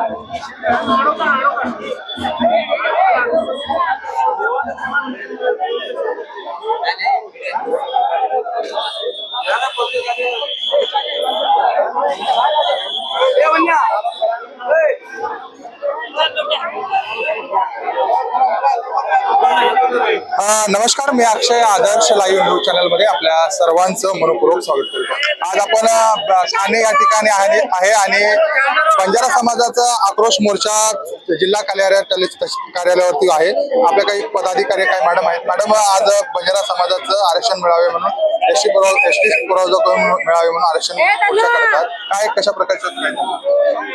来来来来来来 नमस्कार मी Akshay Adarsh live news चॅनलमध्ये आपल्या सर्वांचं मनपूर्वक स्वागत करतो. आज आपण ठाणे या ठिकाणी आहे आणि बंजारा समाजाचा आक्रोश मोर्चा जिल्हा कार्यालय कार्यालयावरती आहे. आपल्या काही पदाधिकारी काही मॅडम आहेत. मॅडम आज बंजारा समाजाचं आरक्षण मिळावे म्हणून एस टी पुरव एस टी पुरवठा करून मिळावे म्हणून आरक्षण मोर्चा करतात. काय कशा प्रकारचं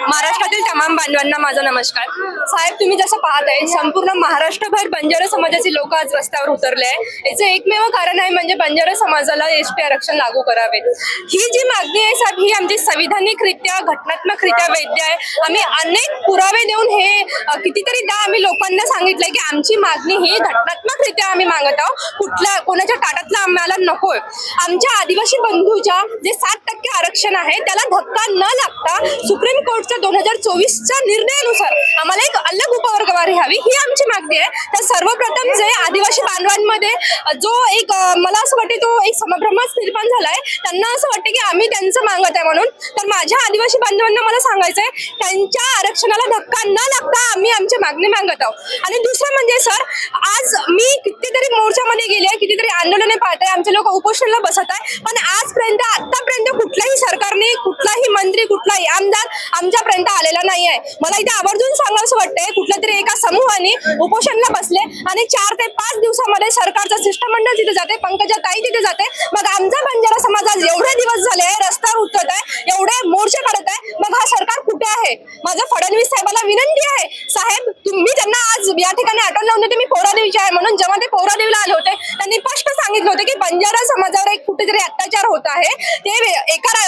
महाराष्ट्रातील तमाम बांधवांना माझा नमस्कार. साहेब तुम्ही जसं पाहत आहे संपूर्ण महाराष्ट्रभर बंजारा समाजाचे लोक आज रस्त्यावर उतरले आहे याचं एकमेव कारण आहे म्हणजे बंजारा समाजाला एस टी आरक्षण लागू करावे. ही जी मागणी आहे साहेब ही आमची संविधानिकरित्या घटनात्मकरित्या वैद्य आहे. आम्ही अनेक पुरावे देऊन हे कितीतरी कितीतरीदा आम्ही लोकांना सांगितलंय की आमची मागणी ही घटनात्मकरित्या आम्ही मागत आहोत. कुठल्या कोणाच्या ताटातला आम्हाला नकोय. आमच्या आदिवासी बंधूच्या जे सात टक्के आरक्षण आहे त्याला धक्का न लागता सुप्रीम कोर्टच्या दोन हजार चोवीसच्या निर्णयानुसार आम्हाला एक अलग उपवर्गवारी हवी. ही आमची मागणी आहे. तर सर्वप्रथम जे आदिवासी बांधवांमध्ये जो एक मला असं वाटते तो एक समभ्रमच निर्माण झालाय. त्यांना असं वाटतं की आम्ही त्यांचं मागत आहे म्हणून. तर माझ्या आदिवासी बांधवांना मला सांगायचं आहे त्यांच्या आरक्षणाला धक्का न लागता आम्ही आमची मागणी मागत आहोत. आणि दुसरं म्हणजे सर आज मी कितीतरी मोर्चामध्ये गेले आहे कितीतरी आंदोलने पाहत आहे आमचे लोक उपोषणाला बसत आहे. पण आजपर्यंत आतापर्यंत कुठल्याही सरकारने कुठलाही मंत्री कुठलाही आमदार आमच्यापर्यंत आलेला नाही आहे मला इथे आवर्जून सांगावंसं वाटतंय कुठल्या तरी एका उपोषणला बसले. आणि चार ते पाच दिवसामध्ये सरकारचं शिष्टमंडळ तिथे जाते पंकजा ताई तिथे जाते. मग आमचा बंजारा समाज आज एवढे दिवस झाले रस्त्यावर उतरत आहे एवढे मोर्चे काढत आहे. मग हा सरकार कुठे आहे? माझा फडणवीस साहेबाला विनंती आहे. साहेब तुम्ही त्यांना आज या ठिकाणी आठवलं नव्हते होते मी पोरादेवीचे आहे म्हणून जेव्हा ते पोरादेवीला आले होते त्यांनी स्पष्ट सांगितलं होतं की बंजारा समाजावर एक कुठेतरी अत्याचार होत आहे. ते एका रा-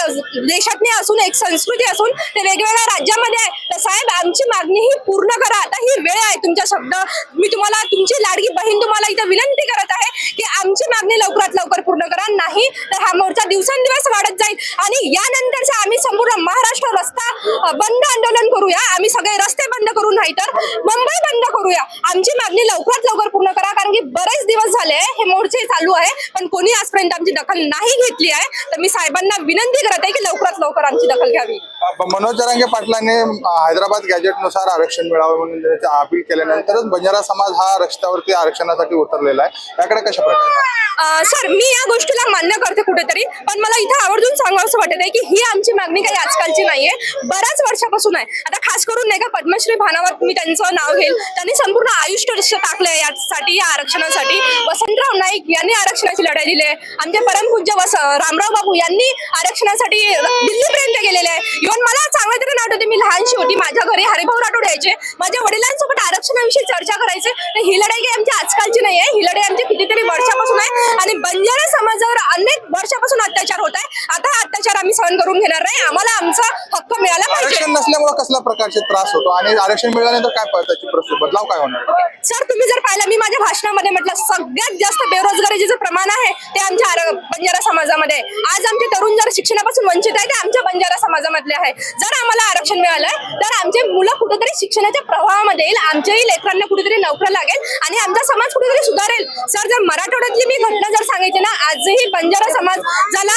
असून एक संस्कृती असून ते वेगवेगळ्या राज्यामध्ये आहे. तर साहेब आमची मागणी ही पूर्ण करा. आता ही वेळ आहे तुमच्या शब्द. मी तुम्हाला तुमची लाडकी बहीण तुम्हाला इथं विनंती करत आहे की आमची मागणी लवकरात लवकर पूर्ण करा. नाही तर हा मोर्चा दिवसेंदिवस वाढत जाईल. आणि यानंतर आम्ही संपूर्ण महाराष्ट्र रस्ता अ, बंद आंदोलन करूया आम्ही सगळे रस्ते बंद करू नाही तर मुंबई बंद करूया आमची मागणी लवकरात लवकर पूर्ण करा कारण की बरेच दिवस झाले हे मोर्चे चालू आहे पण कोणी आजपर्यंत आमची दखल नाही घेतली आहे तर मी साहेबांना विनंती करत आहे की लवकरात लवकर आमची दखल घ्यावी. मनोज जरांगे पाटलांनी हैदराबाद गॅजेटनुसार आरक्षण मिळावं म्हणून अपील केल्यानंतरच बंजारा समाज हा रस्त्यावरती आरक्षणासाठी उतरलेला आहे. याकडे कशा प्रकारे? सर मी या गोष्टीला मान्य करते कुठेतरी पण मला इथं आवर्जून सांगावंसं वाटत आहे की ही आमची मागणी काही आजकालची नाहीये बऱ्याच वर्षापासून आहे. आता खास करून नाही का पद्मश्री भानावर मी त्यांचं नाव घेईल त्यांनी संपूर्ण आयुष्य टाकलंय यासाठी या आरक्षणासाठी. वसंतराव नाईक यांनी आरक्षणाची लढाई दिली आहे. आमचे परमपूज्य वस रामराव बाबू यांनी आरक्षणासाठी दिल्लीपर्यंत गेलेले आहे. इव्हन मला चांगलं तरी आठवते मी लहानशी होती. माझ्या घरी हरिभाऊ राठोड यायचे माझ्या वडिलांसोबत आरक्षणाविषयी चर्चा करायचे. तर ही लढाई काही आमची आजकालची नाही आहे ही लढाई आमची कितीतरी वर्षापासून आहे. आणि बंजारा समाजावर अनेक वर्षापासून अत्याचार होत आहे. आता हा अत्याचार आम्ही सहन करून घेणार नाही. आम्हाला आमचा हक्क मिळाला पाहिजे. आरक्षण नसल्यामुळे कसल्या प्रकारचे त्रास होतो? आणि आरक्षण मिळाल्यानंतर काय प- त्याची प्रस्तुत बदलाव काय होणार? सर तुम्ही जर पाहिलं मी माझ्या भाषणामध्ये म्हटलं सगळ्यात जास्त बेरोजगारीचे जे प्रमाण आहे ते आमच्या आर- बंजारा समाजामध्ये आहे. आज आमचे तरुण जर शिक्षणापासून वंचित आहे ते आमच्या बंजारा समाजामधले आहे. जर आम्हाला आरक्षण मिळालं तर आमचे मुलं कुठेतरी शिक्षणाच्या प्रवाहामध्ये येईल आमच्याही लेकरांना कुठेतरी नोकऱ्या लागेल आणि आमचा समाज कुठेतरी सुधारेल. सर जर मराठवाड्यातली मी घटना जर सांगायची ना आजही बंजारा समाज ज्याला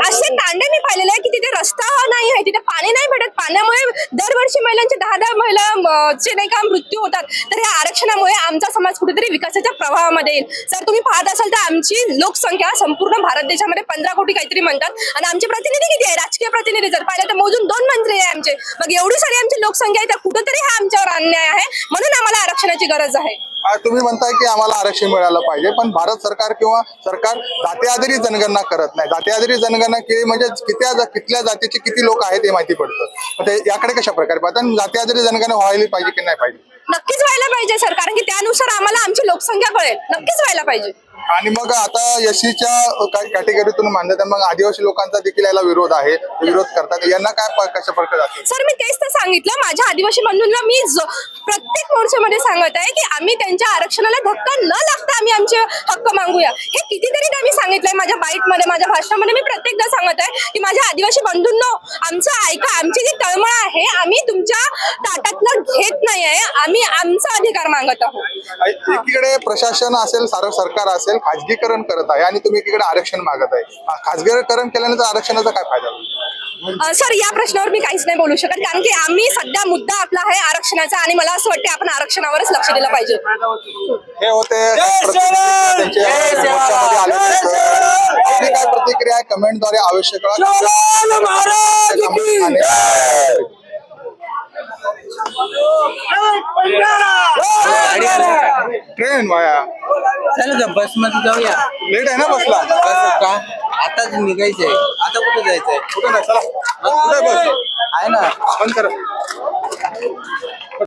असे तांडे मी पाहिलेले तिथे पाणी नाही भेटत. पाण्यामुळे दरवर्षी महिलांचे दहा दहा महिला चे नाही का मृत्यू होतात. तर या आरक्षणामुळे आमचा समाज कुठेतरी विकासाच्या प्रवाहामध्ये येईल. जर तुम्ही पाहत असाल तर आमची लोकसंख्या संपूर्ण भारत देशामध्ये पंधरा कोटी काहीतरी म्हणतात. आणि आमचे प्रतिनिधी किती आहे? राजकीय प्रतिनिधी जर पाहिलं तर मोजून दोन मंत्री आहे आमचे. मग एवढी सारी आमची लोकसंख्या आहे तर कुठेतरी हा आमच्यावर अन्याय आहे. म्हणून आम्हाला आरक्षणाची गरज आहे. तुम्ही म्हणताय की आम्हाला आरक्षण मिळालं पाहिजे पण भारत सरकार किंवा सरकार जाती आधारित जनगणना करत नाही. जाती आधारित जनगणना केली म्हणजे कित्या जा- कितल्या जातीचे किती लोक आहेत हे माहिती पडतं. ते याकडे कशा प्रकारे पाहतात जाती आधारित जनगणना व्हायला पाहिजे की नाही पाहिजे नक्कीच व्हायला पाहिजे सर कारण की त्यानुसार आम्हाला आमची लोकसंख्या कळेल. नक्कीच व्हायला पाहिजे. आणि मग आता यशीच्या कॅटेगरीतून मान्यता मग आदिवासी लोकांचा देखील याला विरोध आहे विरोध करतात. यांना काय कशा प्रकारे सर मी तेच तर सांगितलं. माझ्या आदिवासी बंधूंना मी प्रत्येक मोर्चामध्ये सांगत आहे की आम्ही त्यांच्या आरक्षणाला धक्का न लागता आम्ही आमचे हक्क मागूया. हे कितीतरी मी सांगितलंय. माझ्या बाईटमध्ये माझ्या भाषणामध्ये मी प्रत्येकदा सांगत आहे की माझ्या आदिवासी बंधूंनो आमचं ऐका. आमची जी तळमळ आहे आम्ही तुमच्या ताटात नाही आहे. आम्ही आमचा अधिकार मागत आहोत. एकीकडे प्रशासन असेल सारं सरकार असेल खाजगीकरण करत आहे आणि तुम्ही एकीकडे आरक्षण मागत आहे. खाजगीकरण केल्यानंतर आरक्षणाचा काय फायदा सर या प्रश्नावर मी काहीच नाही बोलू शकत कारण की आम्ही सध्या मुद्दा आपला आहे आरक्षणाचा आणि मला असं वाटतं आपण आरक्षणावरच लक्ष दिलं पाहिजे. हे होते काय प्रतिक्रिया आहे? कमेंटद्वारे अवश्य कळवा. ट्रेन वाया. चला जा बसमध्ये जाऊया. लेट आहे ना बसला बस का? आताच निघायचंय आता कुठे जायचंय? कुठे नाही चला. कुठे बस? आहे ना? बंद करा.